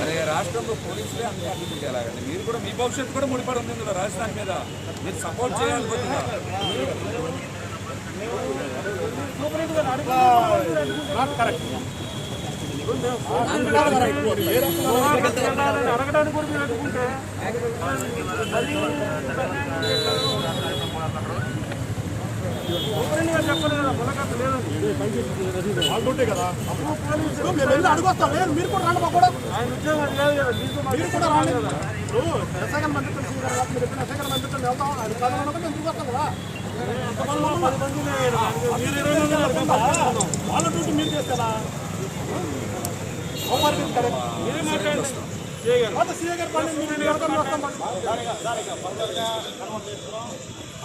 అరే రాష్ట్రంలో పోలీసులే అంత అభివృద్ధి చేయాలండి. మీరు కూడా మీ భవిష్యత్తు కూడా ముడిపడి ఉంది ఇందులో రాజధాని మీద. మీరు సపోర్ట్ చేయాలి అడగడానికి కూడా మీరు అడుగుంటే ఓపెన్ కదా లేదు మీరు కూడా రండి కూడా మీరు కూడా రాలేదు ఇప్పుడు వ్యవసాయం మంత్రిత్వం మీరు ఎప్పుడు వెళ్తాం పది మంది మీరు కదా. వాళ్ళ డ్యూటీ మీరు చేస్తారా సీఏ గారు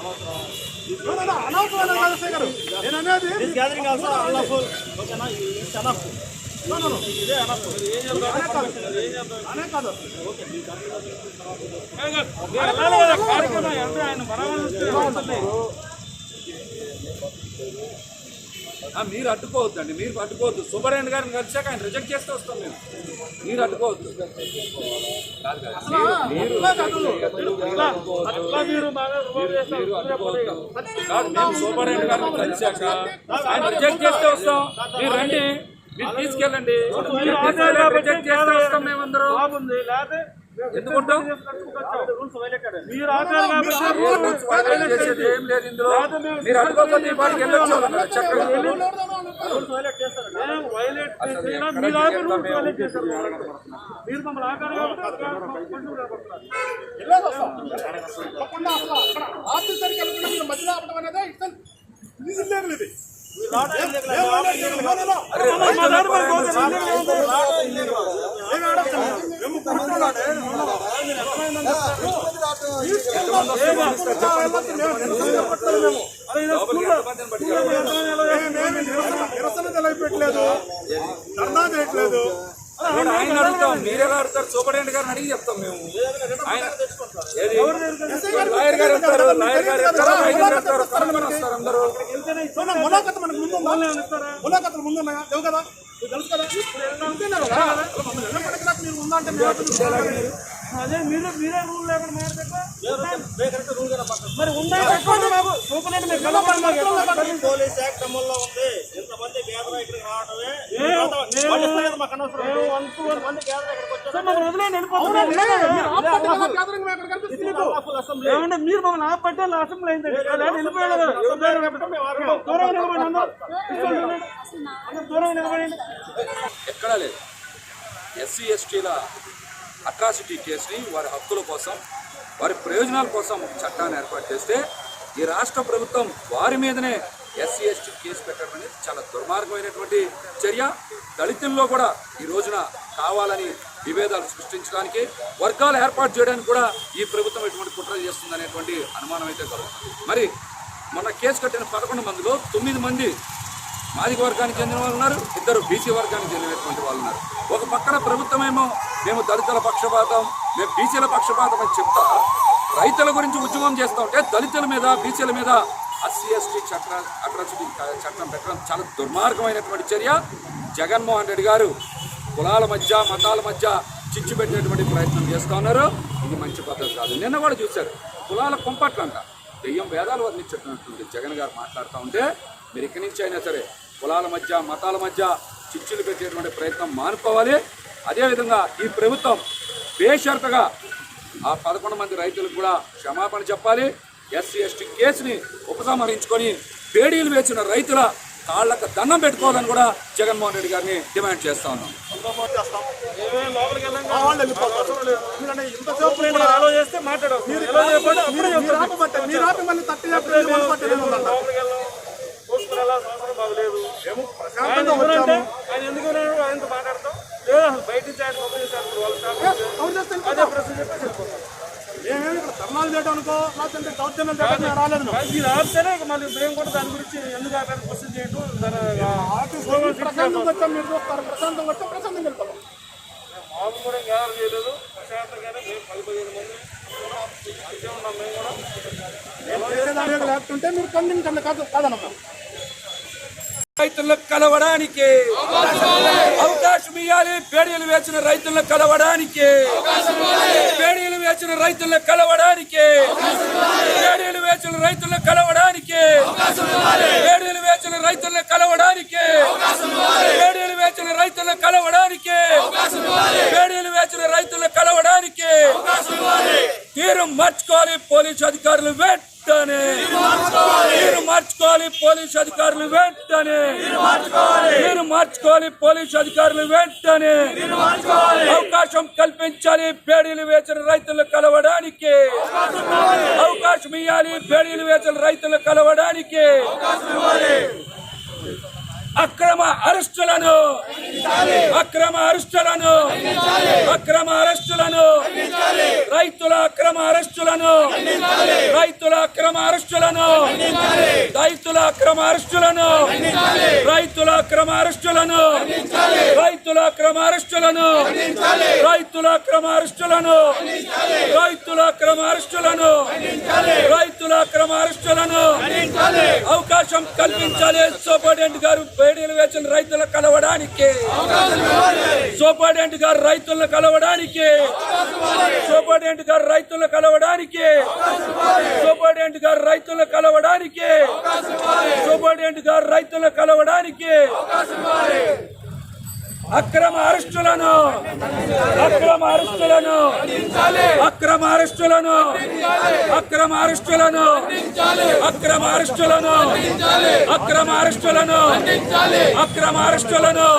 మీరు నేను వెళ్తాం వస్తాం అనవసరం రాజశేఖర్ గారు నేను అనేది. ఓకేనా ఇట్స్ అనఫ్. ఇదే అనఫ్ అనే కాదు కార్యక్రమం అంటే ఆయన బరాబర్ మీరు అడ్డుకోవద్దండి మీరు అడ్డుకోవద్దు. సుబ్బరాయణ గారిని కలిసాక ఆయన రిజెక్ట్ చేస్తే వస్తాం మేము. మీరు అడ్డుకోవద్దు. కాదు. మేము సుబ్బరాయణ గారిని కలిసాక ఆయన రిజెక్ట్ చేస్తే వస్తాం. మీరు రండి మీరు తీసుకెళ్ళండి. రిజెక్ట్ చేస్తే వస్తాం మేమందరం. ఎందుకుంటాం రూల్స్ వైలేటెడ్ మీరు ఏ లేదు ఇందులో. మీరు ఈ పాటికి వెళ్ళొచ్చు చక్కగా. మీరు మమ్మల్ని మీరు మధ్యలో ఆపడం అనేది ఇట్స్ ఇది లేదు ఇది ఏం లేదు, నో, నో, నో. మా దారి మరి పోతే ఏం ఆడొచ్చు? మేము కూర్చోవాలంటే, అరే ఇది స్కూల్లో స్కూల్లో మీ ఎంతమంది ఎలా మేము నిరసన నిరసన తెలియపెట్టలేదు ధర్నా చేయట్లేదు ఇప్పుడు ఆయన అడుగుతాం మీరు ఎలా అడుగుతారు సూపరింటెండెంట్ గారిని అడిగి చెప్తాం మేము ఆయన ఏది? గారు గారు గారు అందరూ ములాఖత్ మనకు ముందు ముందు ఉన్నాయా కదా తెలుసు కదా మీరు ఉందా అదే మీరే మీరే రూల్ లేకుండా మరి ఎట్లా పోలీస్ యాక్ట్ అమల్లో ఉంది. ఇంతమంది గ్యాదర్ ఇక్కడికి రావడమే మీరు. ఏమంటే మమ్మల్ని ఆపట్టే అసెంబ్లీ అయింది. లేదా వెళ్ళిపోయాడు దూరం నిలబడి అందరూ అందరూ దూరం నిలబడండి ఎక్కడా లేదు. ఎస్సీ ఎస్టీల అట్రాసిటీ కేసుని వారి హక్కుల కోసం వారి ప్రయోజనాల కోసం చట్టాన్ని ఏర్పాటు చేస్తే ఈ రాష్ట్ర ప్రభుత్వం వారి మీదనే ఎస్సీ ఎస్టీ కేసు పెట్టడం అనేది చాలా దుర్మార్గమైనటువంటి చర్య. దళితుల్లో కూడా ఈ రోజున కావాలని విభేదాలు సృష్టించడానికి వర్గాలు ఏర్పాటు చేయడానికి కూడా ఈ ప్రభుత్వం ఎటువంటి కుట్రలు చేస్తుందనేటువంటి అనుమానం అయితే కలుగుతుంది. మరి మొన్న కేసు కట్టిన పదకొండు మందిలో తొమ్మిది మంది మాదిక వర్గానికి చెందిన వాళ్ళు ఉన్నారు ఇద్దరు బీసీ వర్గానికి చెందినటువంటి వాళ్ళు ఉన్నారు. ఒక పక్కన ప్రభుత్వమేమో మేము దళితుల పక్షపాతం మేము బీసీల పక్షపాతం అని చెప్తా రైతుల గురించి ఉద్యమం చేస్తూ ఉంటే దళితుల మీద బీసీల మీద ఎస్సీ ఎస్టీ చట్ట అట్రాసిటీ చట్టం పెట్టడం చాలా దుర్మార్గమైనటువంటి చర్య. జగన్మోహన్ రెడ్డి గారు కులాల మధ్య మతాల మధ్య చిచ్చు పెట్టేటువంటి ప్రయత్నం చేస్తూ ఉన్నారు. ఇది మంచి పద్ధతి కాదు. నిన్న కూడా చూశారు. కులాల కుంపట్లంట. దెయ్యం వేదాలు వర్ణించేటటువంటి జగన్ గారు మాట్లాడుతూ ఉంటే మీరు ఇక్కడి నుంచి అయినా సరే కులాల మధ్య మతాల మధ్య చిచ్చులు పెట్టేటువంటి ప్రయత్నం మానుకోవాలి. అదేవిధంగా ఈ ప్రభుత్వం బేషరతుగా ఆ పదకొండు మంది రైతులకు కూడా క్షమాపణ చెప్పాలి. ఎస్సీ ఎస్టీ కేసుని ఉపసంహరించుకొని పేడీలు వేసిన రైతుల కాళ్ళకు దండం పెట్టుకోవాలని కూడా జగన్మోహన్ రెడ్డి గారిని డిమాండ్ చేస్తా ఉన్నాం. అదే ప్రశ్న మేమేమి ఇక్కడ ధర్నాలు దౌర్జన్యం రాలేదు. కానీ మీరు ఆపితేనే మళ్ళీ మేము కూడా దాని గురించి ఎందుకు ఆపారు క్వశ్చన్ వచ్చాం మీరు చూస్తారు వచ్చాం వెళ్తాం మాకు కూడా గ్యాదర్ చేయలేదు ప్రశాంతంగానే మేము పది పదిహేను మంది అంతే ఉన్నాం మేము కూడా చేసేదానికి లేకుంటే మీరు కాదు కాదన్నమాట రైతులకు కలవడానికి అవకాశం ఇవ్వాలి పేడీలు వేసిన రైతులను కలవడానికి పేడీలు వేసిన రైతులను కలవడానికి పేడీలు వేసిన రైతులను కలవడానికి పేడీలు వేసిన రైతులను కలవడానికి పేడీలు వేసిన రైతులను కలవడానికి పేడీలు వేసిన రైతులను కలవడానికి తీరు మార్చుకోవాలి పోలీసు అధికారులు వెంటనే తీరు మార్చుకోవాలి పోలీసు అధికారులు వెంటనే. తీరు మార్చుకోవాలి. పోలీసు అధికారులు వెంటనే. అవకాశం కల్పించాలి పేడీలు వేసిన రైతులు కలవడానికి. అవకాశం ఇవ్వాలి పేడీలు వేసిన రైతులు కలవడానికి. అక్రమ అరెస్టులను. అక్రమ అరెస్టులను. అక్రమ అరెస్టులను. రైతుల అక్రమ అరెస్టులను రైతుల అక్రమ అరెస్టులను రైతుల అక్రమ అరెస్టులను రైతుల అక్రమ అరెస్టులను రైతుల అక్రమ అరెస్టులను రైతుల అక్రమ అరెస్టులను రైతుల అక్రమ అరెస్టులను రైతుల అక్రమ అరెస్టులను అవకాశం కల్పించాలి సూపరింటెండెంట్ గారు బేడీలు వేసిన రైతులు కలవడానికి. సూపరింటెండెంట్ గారు రైతులను కలవడానికి. సూపరింటెండెంట్ గారు రైతులను కలవడానికి. సూపరింటెండెంట్ గారు రైతులను కలవడానికి. సూపరింటెండెంట్ గారు రైతులను కలవడానికి. అక్రమ అరెస్టులను! అక్రమ అరెస్టులను! అక్రమ అరెస్టులను! అక్రమ అరెస్టులను! అక్రమ అరెస్టులను! అక్రమ అరెస్టులను! అక్రమ అరెస్టులను!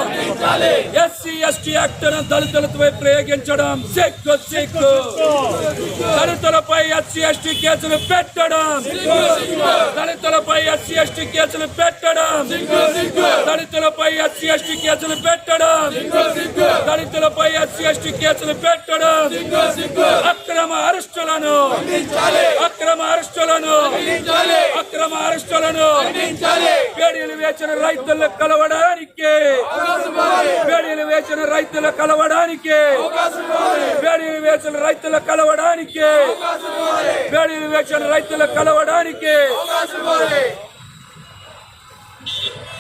ఎస్సీ ఎస్టీ యాక్ట్ దళితులపై ప్రయోగించడం సిగ్గు సిగ్గు! దళితులపై ఎస్సీ ఎస్టీ కేసులు పెట్టడం దళితులపై ఎస్సీ ఎస్టీ కేసులు పెట్టడం దళితులపై ఎస్సీ ఎస్టీ కేసులు పెట్టడం దళితులపై ఎస్సీ ఎస్టీ కేసులు పెట్టడం. అక్రమ అరెస్టులను. అక్రమ అరెస్టులను. అక్రమ అరెస్టులను. పేడీలు వేసిన రైతులను కలవడానికి. పేడీలు వేసిన రైతుల కలవడానికి. పేడీలు వేసిన రైతుల కలవడానికి. పేడీలు వేసిన రైతుల కలవడానికి.